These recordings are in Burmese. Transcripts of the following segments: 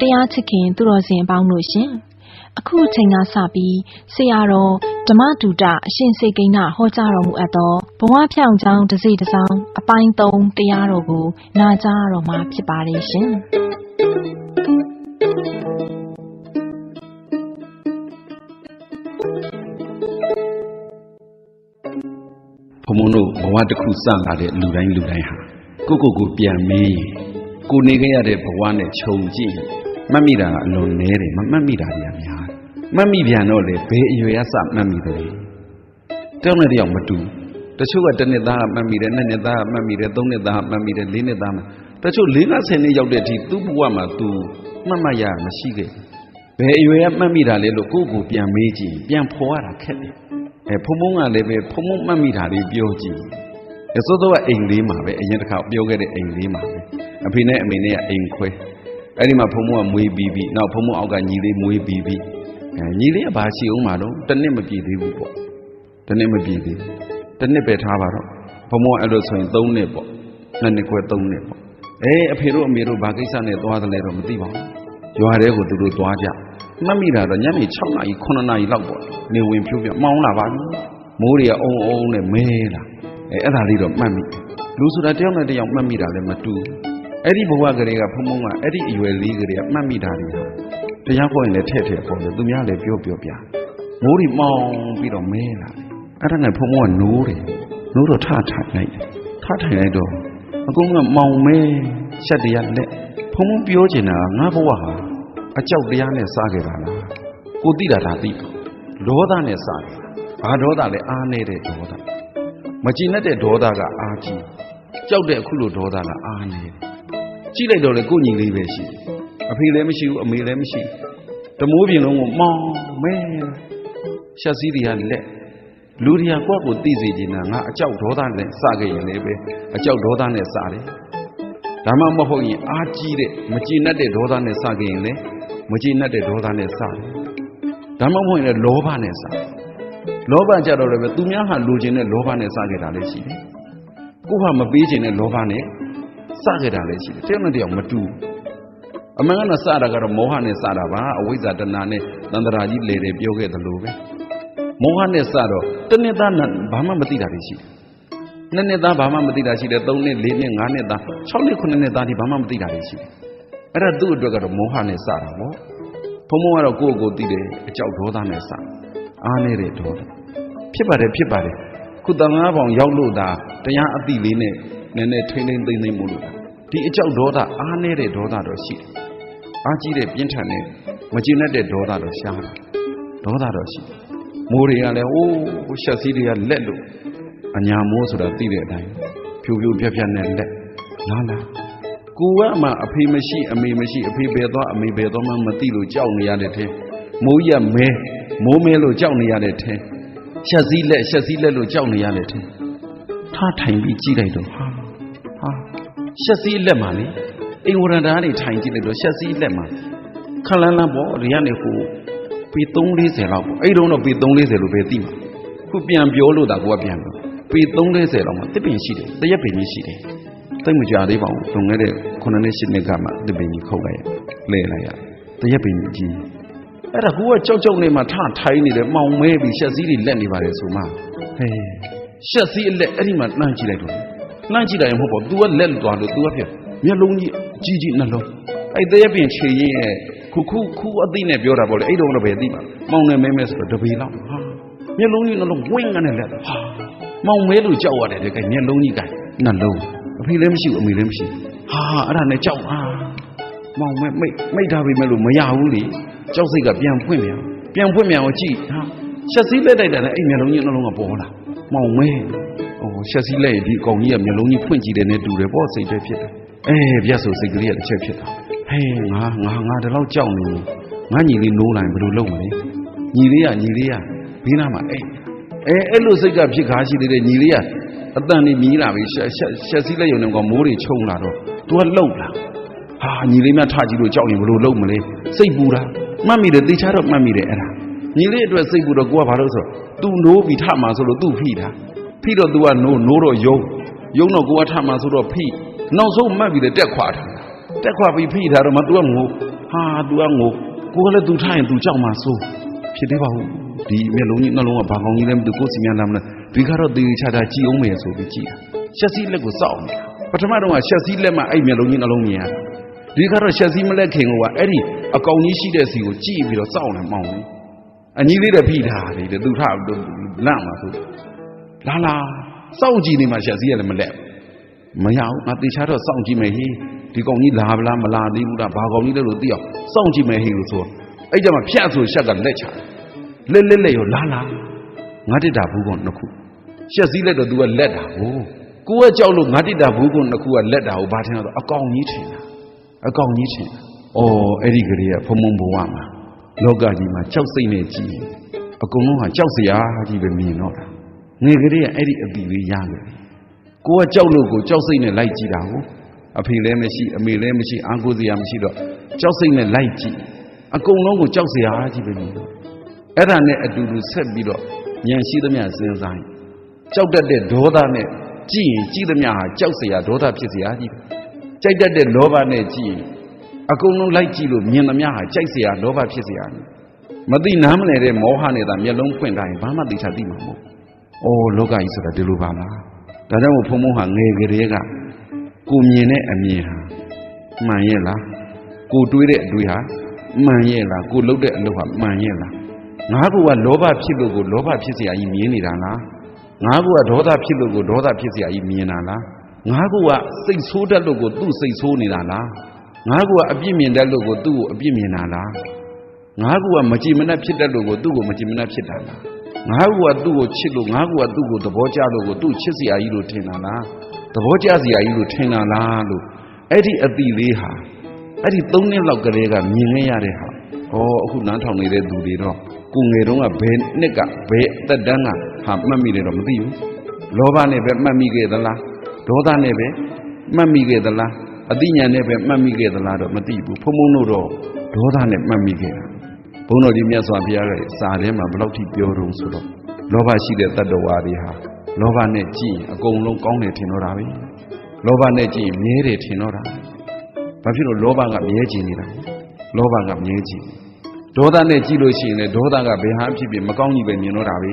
တရားချစ်ခင် သူတော်စင်အပေါင်းတို့ရှင်အခုအချိန်ကစပြီးဆရာတော်ဓမ္မတူတအရှင်စေကိန်းနာဟောကြားတော်မူအပ်သောဘဝဖြောင်ချောင်းတစ်စိတစ်စောင်းအပိုင်း3တရားတော်ကိုနာကြားတော်မှာဖြစ်ပါတယ်ရှင်ဘုံဘုံတို့ဘဝတစ်ခုစလာတဲ့လူတိုင်းလူတိုင်းဟာကိုယ့်ကိုယ်ကိုပြန်မေးရင်ကိုနေခဲ့ရတဲ့ဘဝနဲ့ခြုံကြည့်ရင် မှတ်မိတာကအလွန်နည်းတယ်မမှတ်မိတာတွေကများတယ်မှတ်မိပြန်တော့လေဘယ်အရွယ်ကစမှတ်မိတယ်တယောက်နဲ့တယောက်မတူတချို့ကတစ်နှစ်သားကမှတ်မိတယ်နှစ်နှစ်သားကမှတ်မိတယ်သုံးနှစ်သားကမှတ်မိတယ်လေးနှစ်သားမှတချို့၄၅ဆယ်နှစ်ရောက်တဲ့အထိသူ့ဘဝမှာသူမှတ်မှတ်ရမရှိခဲ့ဘယ်အရွယ်ကမှတ်မိတာလဲလို့ကိုယ့်ကိုယ်ပြန်မေးကြည့်ပြန်ဖော်ရတာခက်တယ်အဲဖုံဖုံကလည်းပဲဖုံဖုံမှတ်မိတာလေးပြောကြည့်ရစောတော့အိမ်လေးမှာပဲအရင်တစ်ခါပြောခဲ့တဲ့အိမ်လေးမှာပဲအဖေနဲ့အမေနဲ့ကအိမ်ခွဲ အဲ့ဒီမှာဖုံဖုံကမွေးပြီးပြီနောက်ဖုံဖုံအောက်ကညီလေးမွေးပြီးပြီအဲညီလေးကဘာရှိအောင်မှာတော့တစ်နှစ်မပြည့်သေးဘူးပေါ့တစ်နှစ်မပြည့်သေးဘူးတစ်နှစ်ပဲထားပါတော့ဖုံဖုံကအဲ့လိုဆိုရင်၃နှစ်ပေါ့နှစ်နှစ်ခွဲ၃နှစ်ပေါ့အေးအဖေတို့အမေတို့ဘာကိစ္စနဲ့သွားတယ်လဲတော့မသိပါဘူးရွာတဲ့ကိုသူတို့သွားကြမှတ်မိတာတော့ညနေ6နာရီ9နာရီလောက်ပေါ့နေဝင်ဖြိုးပြမောင်းလာပါပြီမိုးတွေကအုံအုံနဲ့မဲလာအဲအဲ့ဒါလေးတော့မှတ်မိတယ်လူဆိုတာတယောက်နဲ့တယောက်မှတ်မိတာလည်းမတူဘူး အဲ့ဒီဘဝကလေးကဖုံဖုံကအဲ့ဒီအရွယ်လေးကလေးကမှတ်မိတာတွေဟာတရားခေါ်ရင်လည်းထဲ့ထဲ့ပေါ့လေသူများလည်းပြောပြောပြမိုးတွေမောင်းပြီးတော့မဲလာတယ်အဲ့ဒါနဲ့ဖုံဖုံကနိုးတယ်နိုးတော့ထထိုင်လိုက်တယ်ထထိုင်လိုက်တော့အကုန်ကမောင်မဲရှက်တရားလက်ဖုံဖုံပြောချင်တာကငါဘဝဟာအကြောက်တရားနဲ့စားခဲ့တာလားကိုသိတာဒါသိတယ်ဒေါသနဲ့စားခဲ့တာဘာဒေါသလဲအားနေတဲ့ဒေါသမကြည်နဲ့တဲ့ဒေါသကအားကြီးကြောက်တဲ့အခုလိုဒေါသကအားနေတယ် ကြည့်လိုက်တော့လေကိုညီလေးပဲရှိတယ်အဖေလည်းမရှိဘူးအမေလည်းမရှိဘူးတမိုးပြင်လုံးကိုမောင်းမဲရှက်စည်းတွေကလက်လူတွေကကိုယ့်ကိုသိစေချင်တာငါအကြောက်ဒေါသနဲ့စခဲ့ရင်လည်းပဲအကြောက်ဒေါသနဲ့စတယ်ဒါမှမဟုတ်ရင်အားကြီးတဲ့မကြည်နဲ့တဲ့ဒေါသနဲ့စခဲ့ရင်လည်းမကြည်နဲ့တဲ့ဒေါသနဲ့စတယ်ဒါမှမဟုတ်ရင်လည်းလောဘနဲ့စတယ်လောဘကြတော့လည်းပဲသူများဟာလိုချင်တဲ့လောဘနဲ့စခဲ့တာလည်းရှိတယ်ကိုယ့်ဟာမပေးချင်တဲ့လောဘနဲ့ စခဲ့တာလည်းရှိတယ်တယောက်နဲ့တယောက်မတူဘူးအမှန်ကတော့စတာကတော့မောဟနဲ့စတာပါအဝိဇ္ဇာတဏှာနဲ့တန္တရာကြီးလေတယ်ပြောခဲ့သလိုပဲမောဟနဲ့စတော့တနှစ်သားဘာမှမသိတာတွေရှိတယ်နှစ်နှစ်သားဘာမှမသိတာရှိတယ်သုံးနှစ်လေးနှစ်ငါးနှစ်သား၆နှစ်ခုနှစ်နှစ်သားဒီဘာမှမသိတာတွေရှိတယ်အဲ့ဒါသူ့အတွက်ကတော့မောဟနဲ့စတာပေါ့ဘုံဘုံကတော့ကိုယ့်ကိုယ်သိတယ်အကြောက်ဒေါသနဲ့စအားနေတဲ့ဒေါသဖြစ်ပါတယ်ဖြစ်ပါတယ်ခုတန်ငါးပေါင်ရောက်လို့သာတရားအတိလေးနဲ့ နည်းနည်းထိမ့်ထိမ့်သိမ့်သိမ့်မို့လို့ဒီအကြောက်ဒေါသအားနေတဲ့ဒေါသတော့ရှိတယ်အားကြီးတဲ့ပြင်းထန်တဲ့မကျေနပ်တဲ့ဒေါသတော့ရှားတယ်ဒေါသတော့ရှိတယ်မိုးတွေကလည်းအိုးရှက်စည်းတွေကလက်လို့အညာမိုးဆိုတာသိတဲ့အတိုင်းဖြူဖြူပြက်ပြက်နဲ့လက်လာလာကိုကမှအဖေမရှိအမေမရှိအဖေဘယ်သွားအမေဘယ်သွားမှမသိလို့ကြောက်နေရတဲ့ထဲမိုးရက်မဲမိုးမဲလို့ကြောက်နေရတဲ့ထဲရှက်စည်းလက်ရှက်စည်းလက်လို့ကြောက်နေရတဲ့ထဲထားထိုင်ပြီးကြည့်လိုက်တော့ဟာဟာ ရှက်စည်းလက်မှလေအိမ်ဝရံဓာတ်တွေထိုင်ကြည့်လိုက်တော့ရှက်စည်းလက်မှခလန်းလန်းပေါ့ဒီကနေဟိုပေ340လောက်ပေါ့အဲ့တုန်းတော့ပေ340လို့ပဲသိမှာခုပြန်ပြောလို့ဒါကိုကပြန်ပြောပေ340လောက်မှတစ်ပင်ရှိတယ်တရက်ပင်ကြီးရှိတယ်တိတ်မကြသေးပါဘူးလွန်ခဲ့တဲ့9နှစ်10နှစ်ကမှတစ်ပင်ကြီးခုတ်လိုက်ရလဲလိုက်ရတရက်ပင်ကြီးအဲ့ဒါကိုကကြောက်ကြောက်နေမှထထိုင်းနေတယ်မှောင်မဲပြီးရှက်စည်းတွေလက်နေပါတယ်ဆိုမှဟဲရှက်စည်းအလက်အဲ့ဒီမှာနှမ်းကြည့်လိုက်တော့ နှမ်းကြည့်လိုက်ရင်မဟုတ်ပါဘူး तू ကလက်သွားလို့ तू ကဖြစ်မျက်လုံးကြီးကြီးကြီးနှလုံးအဲ့တရက်ပင်ခြေရင်းရဲ့ခုခုခုအသိနဲ့ပြောတာပေါ့လေအဲ့တုန်းတော့ပဲသိမှာမောင်နေမဲမဲဆိုတော့တပေလောက်ဟာမျက်လုံးကြီးနှလုံးဝင်းကနေလက်ဟာမောင်မဲလို့ကြောက်ရတယ်တကယ်မျက်လုံးကြီးကနှလုံးအဖေလည်းမရှိဘူးအမေလည်းမရှိဟာအဲ့ဒါနဲ့ကြောက်ဟာမောင်မဲမိတ်မိတ်ထားပြီမဲ့လို့မရဘူးလေကြောက်စိတ်ကပြန်ဖွင့်ပြန်ပြန်ဖွင့်ပြန်အောင်ကြည့်ဟာရှက်စည်းလက်တိုက်တယ်အဲ့မျက်လုံးကြီးနှလုံးကပေါ်လာမောင်မဲဟို ရှက်စည်းလက်ဒီအကောင်ကြီးကမျက်လုံးကြီးဖွင့်ကြည့်တယ်နဲ့တူတယ်ပေါ့စိတ်ပဲဖြစ်တယ်အဲပြတ်ဆိုစိတ်ကလေးကတစ်ချက်ဖြစ်တာဟဲငါငါငါဒီလောက်ကြောက်နေငါညီလေးနိုးလိုက်ဘယ်လိုလုပ်မလဲညီလေးကညီလေးကဘေးနားမှာအဲ့အဲအဲ့လိုစိတ်ကဖြစ်ခါရှိသေးတယ်ညီလေးကအတန်နေမြည်လာပြီရှက်ရှက်ရှက်စည်းလက်ယုံနဲ့ကမိုးတွေချုံလာတော့ तू ကလှုပ်လာဟာညီလေးများထကြည့်လို့ကြောက်ရင်ဘယ်လိုလုပ်မလဲစိတ်ပူတာမှတ်မိတယ်တေချာတော့မှတ်မိတယ်အဲ့ဒါညီလေးအတွက်စိတ်ပူတော့ကိုကဘာလို့ဆိုတော့ तू နိုးပြီးထမှာဆိုလို့ तू ဖိတာ ဖိတော့ तू ကနိုးနိုးတော့ယုံယုံတော့ကိုကထမှာဆိုတော့ဖိနောက်ဆုံးမှတ်ပြီးတယ်တက်ခွာတာတက်ခွာပြီးဖိထားတော့မှ तू ကငို ဟာ तू ကငိုကိုကလည်း तू ထားရင် तू ကြောက်မှာစိုးဖြစ်သေးပါဘူးဒီမျက်လုံးကြီးနှလုံးကဘာကောင်းကြီးလဲမသိဘူးကိုယ်စီများလာမလားဒီကတော့တေချာတာကြည်အောင်မယ်ဆိုပြီးကြည်တာရှက်စီးလက်ကိုစောက်နေတာပထမတော့ကရှက်စီးလက်မှာအဲ့မျက်လုံးကြီးနှလုံးမြင်ရတာဒီကတော့ရှက်စီးမလက်ခင်ကအဲ့ဒီအကောင်ကြီးရှိတဲ့စီကိုကြည်ပြီးတော့စောက်နေမောင်းနေအညီလေးတဲ့ဖိထားတယ်သူထားလန့်မှာဆို လာလာစောင့်ကြည့်နေမှရှက်စီးရလည်းမလက်မရဘူးငါတေချာတော့စောင့်ကြည့်မယ်ဟေးဒီကောင်ကြီးလာဗလားမလာသေးဘူးလားဘာကောင်ကြီးလဲလို့သိအောင်စောင့်ကြည့်မယ်ဟေးလို့ဆိုအဲ့ကြမှာဖြတ်ဆိုရှက်ကလက်ချလက်လက်လက်ရောလာလာငါတစ်တာဘူးကောင်နှစ်ခုရှက်စည်းလက်တော့ तू ကလက်တာကိုကိုကကြောက်လို့ငါတစ်တာဘူးကောင်နှစ်ခုကလက်တာကိုဘာထင်တော့အကောင်ကြီးထင်တာအကောင်ကြီးထင်တာအော်အဲ့ဒီကလေးကဖုံဖုံဘဝမှာလောကကြီးမှာကြောက်စိတ်နဲ့ကြည်အကုန်လုံးဟာကြောက်စရာကြီးပဲမြင်တော့တာ ငယ်ကလေးကအဲ့ဒီအပီလေးရမယ်ကိုကကြောက်လို့ကိုကြောက်စိတ်နဲ့လိုက်ကြည့်တာကိုအဖေလည်းမရှိအမေလည်းမရှိအာကိုစရာမရှိတော့ကြောက်စိတ်နဲ့လိုက်ကြည့်အကုန်လုံးကိုကြောက်စရာကြီးပဲမြင်တော့အဲ့ဒါနဲ့အတူတူဆက်ပြီးတော့ဉာဏ်ရှိသမျှစဉ်းစားရင်ကြောက်တတ်တဲ့ဒေါသနဲ့ကြည့်ရင်ကြည့်သမျှဟာကြောက်စရာဒေါသဖြစ်စရာကြီးကြိုက်တတ်တဲ့လောဘနဲ့ကြည့်ရင်အကုန်လုံးလိုက်ကြည့်လို့မြင်သမျှဟာကြိုက်စရာလောဘဖြစ်စရာကြီးမသိနားမလည်တဲ့မောဟနဲ့သာမျက်လုံးဖွင့်ထားရင်ဘာမှသိချာသိမှာမဟုတ်။ အော်လောကကြီးဆိုတာဒီလိုပါလား။ဒါကြောင့်မို့ဖုံဖုံဟာငယ်ကလေးကကိုမြင်တဲ့အမြင်ဟာမှန်ရဲ့လား။ကိုတွေးတဲ့အတွေးဟာမှန်ရဲ့လား။ကိုလှုပ်တဲ့အလုပ်ဟာမှန်ရဲ့လား။ငါကကလောဘဖြစ်လို့ကိုလောဘဖြစ်စရာကြီးမြင်နေတာလား။ငါကကဒေါသဖြစ်လို့ကိုဒေါသဖြစ်စရာကြီးမြင်တာလား။ငါကကစိတ်ဆိုးတတ်လို့ကိုသူ့စိတ်ဆိုးနေတာလား။ငါကကအပြစ်မြင်တတ်လို့ကိုသူ့ကိုအပြစ်မြင်တာလား။ငါကကမကြည်မနှက်ဖြစ်တတ်လို့ကိုသူ့ကိုမကြည်မနှက်ဖြစ်တာလား။ ငါကကသူ့ကိုချစ်လို့ငါကကသူ့ကိုသဘောကျလို့ကိုသူ့ချစ်စရာကြီးလို့ထင်တာလား။သဘောကျစရာကြီးလို့ထင်တာလားလို့အဲ့ဒီအတိလေးဟာအဲ့ဒီ၃နှစ်လောက်ကလေးကမြင်ခဲ့ရတဲ့ဟာဩအခုနားထောင်နေတဲ့သူတွေတော့ကိုငယ်တုန်းကဘယ်နှစ်ကဘယ်အသက်တန်းကဟာမှတ်မိတယ်တော့မသိဘူးလောဘနဲ့ပဲမှတ်မိခဲ့သလားဒေါသနဲ့ပဲမှတ်မိခဲ့သလားအတိညာနဲ့ပဲမှတ်မိခဲ့သလားတော့မသိဘူးဖုံဖုံတို့တော့ဒေါသနဲ့မှတ်မိခဲ့တာ ဘုန်းတော်ကြီးမြတ်စွာဘုရားရဲ့စာထဲမှာဘယ်လောက်ထိပြောတော့ဆိုတော့လောဘရှိတဲ့တတ္တဝါတွေဟာလောဘနဲ့ကြည့်ရင်အကုန်လုံးကောင်းတယ်ထင်တော့တာပဲလောဘနဲ့ကြည့်ရင်မြဲတယ်ထင်တော့တာဘာဖြစ်လို့လောဘကမြဲကြည့်နေတာလောဘကမြဲကြည့်ဒေါသနဲ့ကြည့်လို့ရှိရင်လည်းဒေါသကဘယ်ဟာဖြစ်ဖြစ်မကောင်းကြီးပဲမြင်တော့တာပဲ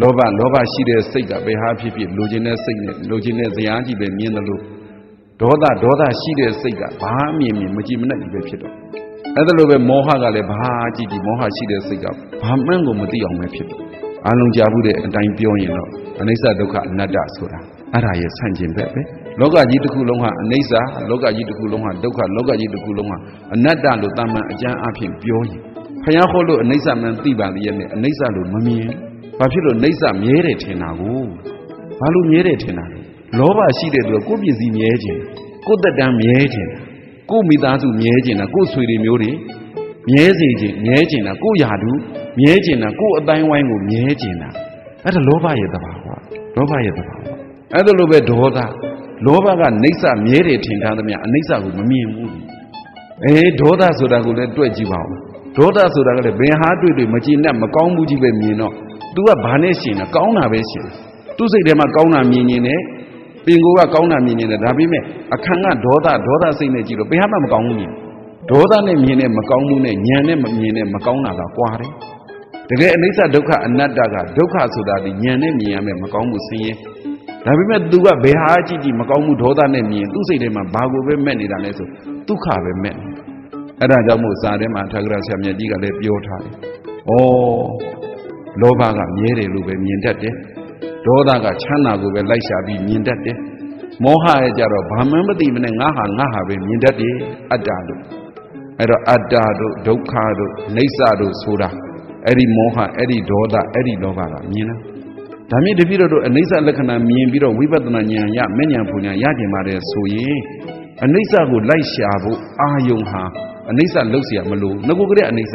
လောဘလောဘရှိတဲ့စိတ်ကဘယ်ဟာဖြစ်ဖြစ်လိုချင်တဲ့စိတ်နဲ့လိုချင်တဲ့ဇရာကြီးပဲမြင်တယ်လို့ဒေါသဒေါသရှိတဲ့စိတ်ကဘာမြင်မြင်မကြည်မနှက်ကြီးပဲဖြစ်တော့ အဲ့ဒါလိုပဲမောဟကလည်းဘာကြည့်ကြည့်မောဟရှိတဲ့စိတ်ကဘာမှန်းကိုမသိအောင်ပဲဖြစ်တယ်အလုံးကြဘူးတဲ့အတိုင်းပြောရင်တော့အနိစ္စဒုက္ခအနတ္တဆိုတာအဲ့ဒါရဲ့ဆန့်ကျင်ဘက်ပဲလောကကြီးတစ်ခုလုံးဟာအနိစ္စလောကကြီးတစ်ခုလုံးဟာဒုက္ခလောကကြီးတစ်ခုလုံးဟာအနတ္တလို့တာမန်အကျမ်းအဖြစ်ပြောရင်ဖယားဟောလို့အနိစ္စမှန်သိပါလေရဲ့နဲ့အနိစ္စလို့မမြင်ဘာဖြစ်လို့အနိစ္စမြဲတယ်ထင်တာကိုဘာလို့မြဲတယ်ထင်တာလဲလောဘရှိတဲ့သူကကိုယ့်ပစ္စည်းမြဲခြင်းကိုယ့်တက်တန်းမြဲခြင်း ကိုယ့်မိသားစုမြဲခြင်းတာကိုယ့်ဆွေတွေမျိုးတွေမြဲစေခြင်းမြဲခြင်းတာကိုယ့်ယာတုမြဲခြင်းတာကိုယ့်အတိုင်းဝိုင်းကိုမြဲခြင်းတာအဲ့ဒါလောဘရဲ့တဘာဝလောဘရဲ့တဘာဝအဲ့ဒါလိုပဲဒေါသလောဘကနေဆမြဲတယ်ထင်ထားသမျှအနိစ္စကိုမမြင်ဘူးအေးဒေါသဆိုတာကိုလည်းတွေ့ကြည့်ပါဦးဒေါသဆိုတာကလည်းဘယ်ဟာတွေ့တွေ့မကြည်နဲ့မကောင်းဘူးကြီးပဲမြင်တော့ तू ကဘာနဲ့ရှင်တာကောင်းတာပဲရှင်သူ့စိတ်ထဲမှာကောင်းတာမြင်နေတယ် ပင်ကိုကကောင်းတာမြင်နေတယ်ဒါပေမဲ့အခန်းကဒေါသဒေါသစိတ်နဲ့ကြည့်လို့ဘယ်ဟာမှမကောင်းဘူးမြင်ဒေါသနဲ့မြင်တဲ့မကောင်းမှုနဲ့ဉာဏ်နဲ့မမြင်တဲ့မကောင်းတာကကွာတယ်တကယ်အနိစ္စဒုက္ခအနတ္တကဒုက္ခဆိုတာဒီဉာဏ်နဲ့မြင်ရမယ်မကောင်းမှုဆင်းရဲဒါပေမဲ့ तू ကဘယ်ဟာကြည့်ကြည့်မကောင်းမှုဒေါသနဲ့မြင်သူ့စိတ်ထဲမှာဘာကိုပဲမဲ့နေတာလဲဆိုဒုက္ခပဲမဲ့နေအဲ့ဒါကြောင့်မို့စာထဲမှာထာဂရဆရာမြတ်ကြီးကလည်းပြောထားတယ်။ဩလောဘကမြဲတယ်လို့ပဲမြင်တတ်တယ်။ ဒေါသကချမ်းသာကိုပဲလိုက်ရှာပြီးမြင်တတ်တယ်။မောဟရဲ့ကြတော့ဘာမှမသိမနဲ့ငါဟာငါဟာပဲမြင်တတ်တယ်အတ္တလို့အဲ့တော့အတ္တတို့ဒုက္ခတို့နေဆာတို့ဆိုတာအဲ့ဒီမောဟအဲ့ဒီဒေါသအဲ့ဒီလောဘကမြင်လားဒါမြင့်တပည့်တော်တို့အနိစ္စလက္ခဏာမြင်ပြီးတော့ဝိပဿနာဉာဏ်ရမဉဏ်ပူဉာဏ်ရကျင်ပါတယ်ဆိုရင်အနိစ္စကိုလိုက်ရှာဖို့အာယုံဟာအနိစ္စလုတ်เสียမလို့ငကိုကလေးအနိစ္စ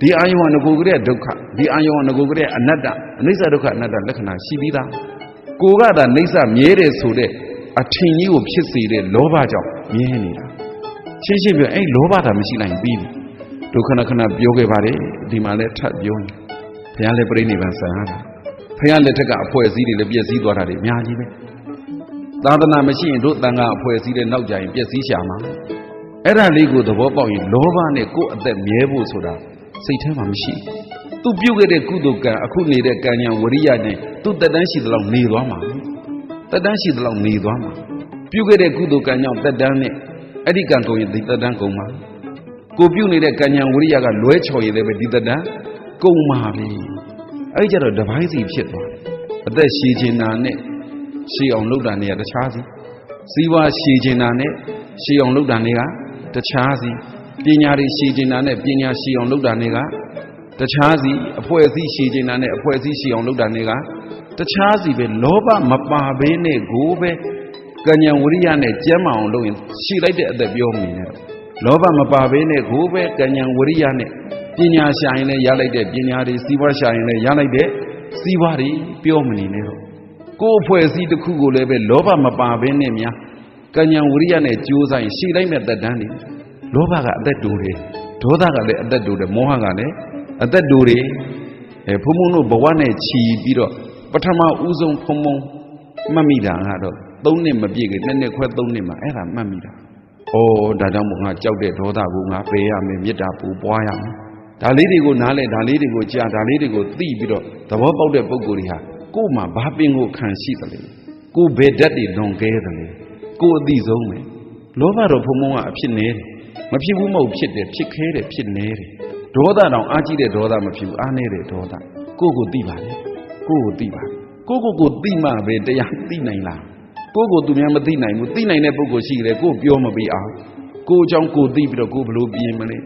ဒီအာယုံကငကိုကလေးဒုက္ခဒီအာယုံကငကိုကလေးအနတ္တအနိစ္စဒုက္ခအနတ္တလက္ခဏာရှိပြီးသားကိုကသာအိဋ္ဌမြဲတယ်ဆိုတဲ့အထင်ကြီးကိုဖြစ်စေတဲ့လောဘကြောင့်မြဲနေတာရှင်းရှင်းပြောအဲ့လောဘသာမရှိလိုက်ပြီးပြီဒုက္ခဏခဏပြောခဲ့ပါတယ်ဒီမှာလည်းထပ်ပြောနေဘုရားလည်းပြိဋိဘံဆံရတာဘုရားလက်ထက်ကအဖွဲ့အစည်းတွေလည်းပြည့်စည်သွားတာတွေအများကြီးပဲသာသနာမရှိရင်တို့တန်ခါအဖွဲ့အစည်းတွေနောက်ကြရင်ပြည့်စည်ရှာမှာအဲ့ဒါလေးကိုသဘောပေါက်ရင်လောဘနဲ့ကိုယ့်အသက်မြဲဖို့ဆိုတာ စိတ်ထဲမှာမရှိဘူးသူပြုတ်ခဲ့တဲ့ကုသိုလ်ကံအခုနေတဲ့ကံညာဝရိယနဲ့သူတက်တန်းရှိသလောက်နေသွားမှာတက်တန်းရှိသလောက်နေသွားမှာပြုတ်ခဲ့တဲ့ကုသိုလ်ကံကြောင့်တက်တန်းနဲ့အဲ့ဒီကံကုန်ရင်ဒီတက်တန်းကုန်မှာကိုပြုတ်နေတဲ့ကံညာဝရိယကလွဲချော်ရည်လည်းပဲဒီတက်တန်းကုန်မှာပြီအဲ့ဒီကြတော့တပိုင်းစီဖြစ်သွားတယ်အသက်ရှည်ချင်တာနဲ့ရှည်အောင်လုပ်တာနဲ့တခြားစီစီးပွားရှည်ချင်တာနဲ့ရှည်အောင်လုပ်တာနဲ့ကတခြားစီ ပညာတွေရှည်ချင်တာနဲ့ပညာရှည်အောင်လုပ်တာနဲ့ကတခြားစီအဖွဲ့အစည်းရှည်ချင်တာနဲ့အဖွဲ့အစည်းရှည်အောင်လုပ်တာနဲ့ကတခြားစီပဲလောဘမပါဘဲနဲ့ကိုပဲကဉ္ဉဝရိယနဲ့ကျမ်းမအောင်လုပ်ရင်ရှည်လိုက်တဲ့အသက်ပြောမနေနဲ့လောဘမပါဘဲနဲ့ကိုပဲကဉ္ဉဝရိယနဲ့ပညာရှာရင်လည်းရလိုက်တဲ့ပညာတွေစီးပွားရှာရင်လည်းရလိုက်တဲ့စီးပွားတွေပြောမနေနဲ့တော့ကိုယ်အဖွဲ့အစည်းတစ်ခုကိုလည်းပဲလောဘမပါဘဲနဲ့များကဉ္ဉဝရိယနဲ့ကြိုးစားရင်ရှည်လိုက်မဲ့သက်တမ်းတွေ လောဘကအသက်တူတယ်ဒေါသကလည်းအသက်တူတယ်မောဟကလည်းအသက်တူတယ်အဲဘုံဘုံတို့ဘဝနဲ့ခြီးပြီးတော့ပထမဦးဆုံးဖုံဖုံမှတ်မိတာကတော့၃နှစ်မပြည့်ခင်နှစ်နှစ်ခွဲ၃နှစ်မှာအဲ့ဒါမှတ်မိတာဩဒါကြောင့်မို့ငါကြောက်တဲ့ဒေါသကိုငါပယ်ရမယ်မေတ္တာပူပွားရမယ်ဒါလေးတွေကိုနားလဲဒါလေးတွေကိုကြားဒါလေးတွေကိုသိပြီးတော့သဘောပေါက်တဲ့ပုံကိုယ်တွေဟာကို့မှာဘာပင်ကိုခံရှိတယ်လေကိုဘယ်ဓာတ်တွေလွန်ကဲတယ်လေကိုအသိဆုံးပဲလောဘတော့ဘုံဘုံကအဖြစ်နေတယ် မဖြစ်ဘူးမဟုတ်ဖြစ်တယ်ဖြစ်ခဲတယ်ဖြစ်နေတယ်ဒေါသတောင်အားကြီးတဲ့ဒေါသမဖြစ်ဘူးအားနေတဲ့ဒေါသကိုကိုသိပါလေကိုကိုသိပါကိုကိုကိုသိမှပဲတရားသိနိုင်လားကိုကိုသူများမသိနိုင်ဘူးသိနိုင်တဲ့ပုဂ္ဂိုလ်ရှိတယ်ကိုပြောမပေးအောင်ကိုအကြောင်းကိုသိပြီးတော့ကိုဘလို့ပြင်းမလဲ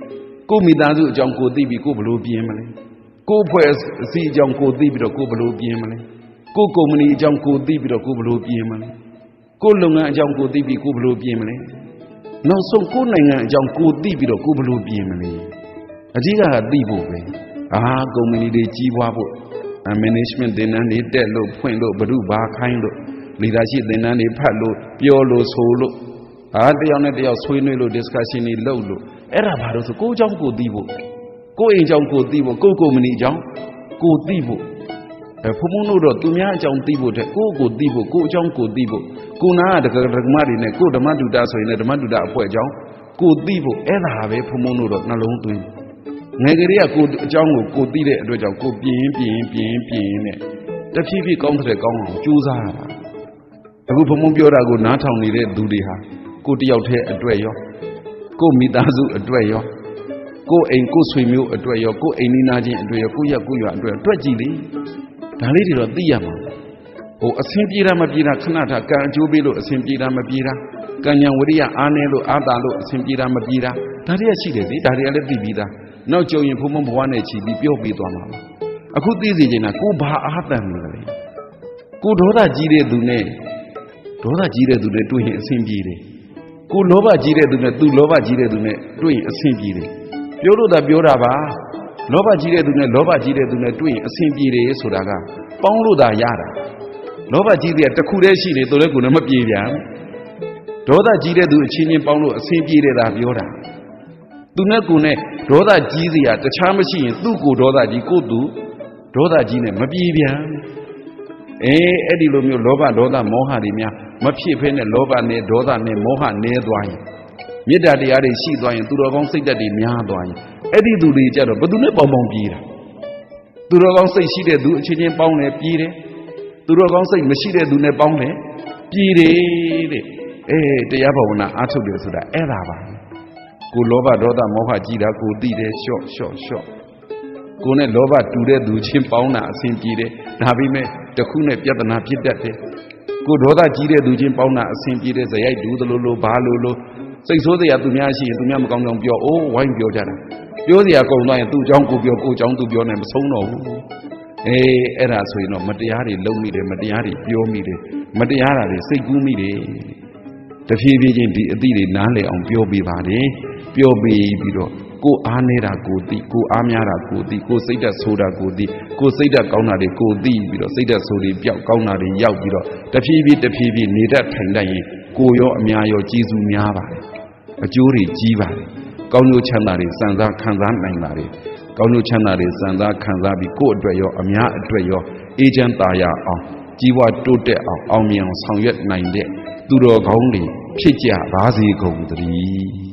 ကိုမိသားစုအကြောင်းကိုသိပြီးကိုဘလို့ပြင်းမလဲကိုဖွဲ့အစည်းအကြောင်းကိုသိပြီးတော့ကိုဘလို့ပြင်းမလဲကိုကုမ္ပဏီအကြောင်းကိုသိပြီးတော့ကိုဘလို့ပြင်းမလဲကိုလုပ်ငန်းအကြောင်းကိုသိပြီးကိုဘလို့ပြင်းမလဲ နောက်ဆုံးကိုနိုင်ငံအကြောင်းကိုသိပြီးတော့ကိုဘလို့ပြင်းမလဲအကြီးကသိဖို့ပဲအာကုမ္ပဏီတွေကြီးပွားဖို့ management သင်တန်းတွေတက်လို့ဖွင့်လို့ဘ ᱹ ဘာခိုင်းလို့ leadership သင်တန်းတွေဖတ်လို့ပြောလို့ဆိုလို့အာတယောက်နဲ့တယောက်ဆွေးနွေးလို့ discussion တွေလုပ်လို့အဲ့ဒါဘာလို့ဆိုကိုယ်အကြောင်းကိုသိဖို့ကိုယ်အိမ်အကြောင်းကိုသိဖို့ကိုယ်ကုမ္ပဏီအကြောင်းကိုသိဖို့အဲဖုံဖုံတို့တော့သူများအကြောင်းသိဖို့တဲ့ကိုယ့်ကိုသိဖို့ကိုယ့်အကြောင်းကိုသိဖို့ ကိုနာကတက္ကဓမ္မတွေနဲ့ကိုဓမ္မတုတဆိုရင်လည်းဓမ္မတုတအဖွဲ့အကြောင်းကိုသိဖို့အဲ့ဒါပဲဖုံဖုံတို့တော့နှလုံးသွင်းငယ်ကလေးကကိုအကြောင်းကိုကိုသိတဲ့အတွက်ကြောင့်ကိုပြင်းပြင်းပြင်းပြင်းနဲ့တဖြည်းဖြည်းကောင်းတဲ့ကောင်းအောင်ကြိုးစားရတာအခုဖုံဖုံပြောတာကိုနားထောင်နေတဲ့သူတွေဟာကိုတယောက်တည်းအတွက်ရောကိုမိသားစုအတွက်ရောကိုအိမ်ကိုဆွေမျိုးအတွက်ရောကိုအိမ်နီးနားချင်းအတွက်ရောကိုရက်ကိုရွာအတွက်အတွက်ကြည့်လေဒါလေးတွေတော့သိရမှာ ဟိုအဆင်ပြေတာမပြေတာခဏထားကံအကျိုးပေးလို့အဆင်ပြေတာမပြေတာကံညာဝရိယအားနေလို့အာတာလို့အဆင်ပြေတာမပြေတာဒါတွေကရှိတယ်လေဒါတွေကလည်းသိပြီးသားနောက်ကြုံရင်ဘုံဘုံဘဝနဲ့ချီပြီးပြောပြီးသွားမှာပါအခုသိစေချင်တာကိုဘာအားတန်နေလဲကိုဒေါသကြီးတဲ့သူနဲ့ဒေါသကြီးတဲ့သူနဲ့တွေ့ရင်အဆင်ပြေတယ်ကိုလောဘကြီးတဲ့သူနဲ့သူလောဘကြီးတဲ့သူနဲ့တွေ့ရင်အဆင်ပြေတယ်ပြောလို့သာပြောတာပါလောဘကြီးတဲ့သူနဲ့လောဘကြီးတဲ့သူနဲ့တွေ့ရင်အဆင်ပြေတယ်ဆိုတာကပေါင်းလို့သာရတာ လောဘကြီးတဲ့တခုတည်းရှိနေသူလည်းကိုယ်နဲ့မပြေပြန်ဒေါသကြီးတဲ့သူအချင်းချင်းပေါင်းလို့အဆင်ပြေတယ်သာပြောတာသူနဲ့ကိုယ်နဲ့ဒေါသကြီးစရာတခြားမရှိရင်သူ့ကိုဒေါသကြီးကိုသူဒေါသကြီးနဲ့မပြေပြန်အေးအဲ့ဒီလိုမျိုးလောဘဒေါသမောဟတွေများမဖြစ်ဖဲနဲ့လောဘနဲ့ဒေါသနဲ့မောဟနဲသွားရင်မေတ္တာတရားတွေရှိသွားရင်သူတော်ကောင်းစိတ်ဓာတ်တွေများသွားရင်အဲ့ဒီသူတွေကြတော့ဘယ်သူနဲ့ပေါင်းပေါင်းပြေးတာသူတော်ကောင်းစိတ်ရှိတဲ့သူအချင်းချင်းပေါင်းတယ်ပြေးတယ် သူတော်ကောင်းစိတ်မရှိတဲ့သူနဲ့ပေါင်းတယ်ပြေးတယ်တဲ့အေးတရားဘာဝနာအားထုတ်တယ်ဆိုတာအဲ့ဒါပါကိုလောဘဒေါသမောဟကြီးတာကိုသိတယ်လျှော့လျှော့လျှော့ကိုနဲ့လောဘတူတဲ့သူချင်းပေါင်းတာအဆင်ပြေတယ်ဒါပေမဲ့တခုနဲ့ပြဿနာဖြစ်တတ်တယ်ကိုဒေါသကြီးတဲ့သူချင်းပေါင်းတာအဆင်ပြေတဲ့ဇယိုက်ဒူးသလိုလိုဘာလိုလိုစိတ်ဆိုးစရာသူများရှိရင်သူများမကောင်းကြောင်ပြောအိုးဝိုင်းပြောကြတာပြောစရာကုန်သွားရင်သူ့အကြောင်းကိုပြောကို့အကြောင်းသူပြောနေမဆုံးတော့ဘူး အေးအဲ့ဒါဆိုရင်တော့မတရားတွေလုံမိတယ်မတရားတွေပြောမိတယ်မတရားတာတွေစိတ်ကူးမိတယ်တဖြည်းဖြည်းချင်းဒီအသည့်တွေနားလည်အောင်ပြောပြပါတယ်ပြောပြီးပြီးတော့ကိုအားနေတာကိုသိကိုအားများတာကိုသိကိုစိတ်ဓာတ်ဆိုးတာကိုသိကိုစိတ်ဓာတ်ကောင်းတာတွေကိုသိပြီးတော့စိတ်ဓာတ်ဆိုးတွေပျောက်ကောင်းတာတွေရောက်ပြီးတော့တဖြည်းဖြည်းတဖြည်းဖြည်းနေတတ်ထိုင်တတ်ရင်ကိုရောအများရောကျေးဇူးများပါတယ်အကျိုးတွေကြီးပါတယ်ကောင်းကျိုးချမ်းသာတွေစံစားခံစားနိုင်ပါတယ် ကောင်းကျိုးချမ်းသာတွေစံစားခံစားပြီးကိုယ့်အတွက်ရောအများအတွက်ရောအေးချမ်းသာရအောင်ကြီးပွားတိုးတက်အောင်အောင်မြင်အောင်ဆောင်ရွက်နိုင်တဲ့သူတော်ကောင်းတွေဖြစ်ကြပါစေကုန်သတည်း